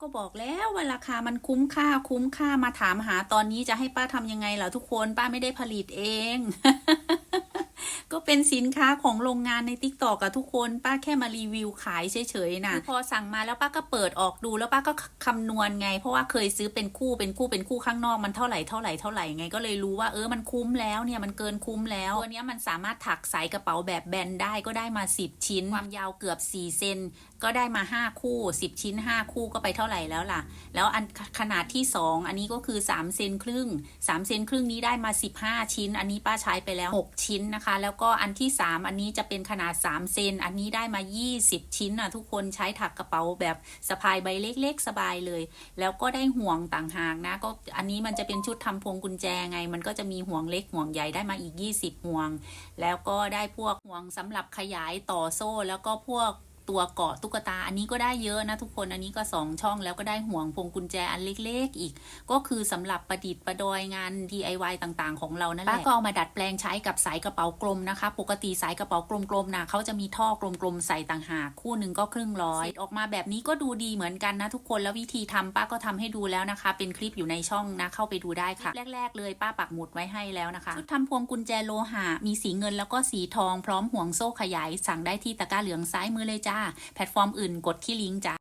ก็บอกแล้วว่าราคามันคุ้มค่าคุ้มค่ามาถามหาตอนนี้จะให้ป้าทำยังไงเหรอทุกคนป้าไม่ได้ผลิตเอง ก็เป็นสินค้าของโรงงานในติ๊กตอกอะทุกคนป้าแค่มารีวิวขายเฉยๆนะพอสั่งมาแล้วป้าก็เปิดออกดูแล้วป้าก็คำนวณไง เพราะว่าเคยซื้อเป็นคู่เป็นคู่เป็นคู่ข้างนอกมันเท่าไหร่เท่าไหร่เท่าไหร่ไงก็เลยรู้ว่าเออมันคุ้มแล้วเนี่ยมันเกินคุ้มแล้วตัวเนี้ยมันสามารถถักใส่กระเป๋าแบบแบนได้ก็ได้มา 10 ชิ้น ความยาวเกือบ 4 เซนก็ได้มา 5 คู่ 10 ชิ้น 5 คู่ก็ไปเท่าไหร่แล้วล่ะ แล้วอันขนาดที่ 2 อันนี้ก็คือ 3 เซนครึ่ง 3 เซนครึ่งนี้ได้มา 15 ชิ้น อันนี้ป้าใช้ไปแล้ว 6 ชิ้นนะคะ แล้วก็อันที่ 3 อันนี้จะเป็นขนาด 3 เซน อันนี้ได้มา 20 ชิ้นอะทุกคนใช้ถักกระเป๋าแบบสะพายใบเล็กๆ สบายเลย แล้วก็ได้ห่วงต่างหากนะ ก็อันนี้มันจะเป็นชุดทำพวงกุญแจไง มันก็จะมีห่วงเล็กห่วงใหญ่ได้มาอีก 20 ห่วง แล้วก็ได้พวกห่วงสำหรับขยายต่อโซ่แล้วก็พวก ตัวเกาะตุ๊กตา อันนี้ก็ได้เยอะนะทุกคนอันนี้ก็ 2 ช่องแล้วก็ได้ห่วงพวงกุญแจอันเล็กๆ อีก ก็คือสำหรับประดิษฐ์ประดอยงาน DIY ต่างๆ ของเรานั่นแหละป้าก็เอามาดัดแปลงใช้กับสายกระเป๋ากลมนะคะ ปกติสายกระเป๋ากลมๆนะเขาจะมีท่อกลมๆใส่ต่างหากคู่หนึ่งก็ครึ่งร้อยออกมาแบบนี้ก็ดูดีเหมือนกันนะทุกคนแล้ววิธีทำป้าก็ทำให้ดูแล้วนะคะ เป็นคลิปอยู่ในช่องนะเข้าไปดูได้ค่ะแรก ๆ เลยป้าปักหมุดไว้ให้แล้วนะคะชุดทำพวงกุญแจโลหะมีสีเงินแล้วก็สีทองพร้อมห่วงโซ่ขยาย สั่งได้ที่ตะกร้าเหลืองซ้ายมือเลยจ้าแพลตฟอร์มอื่นกดที่ลิงก์จ้า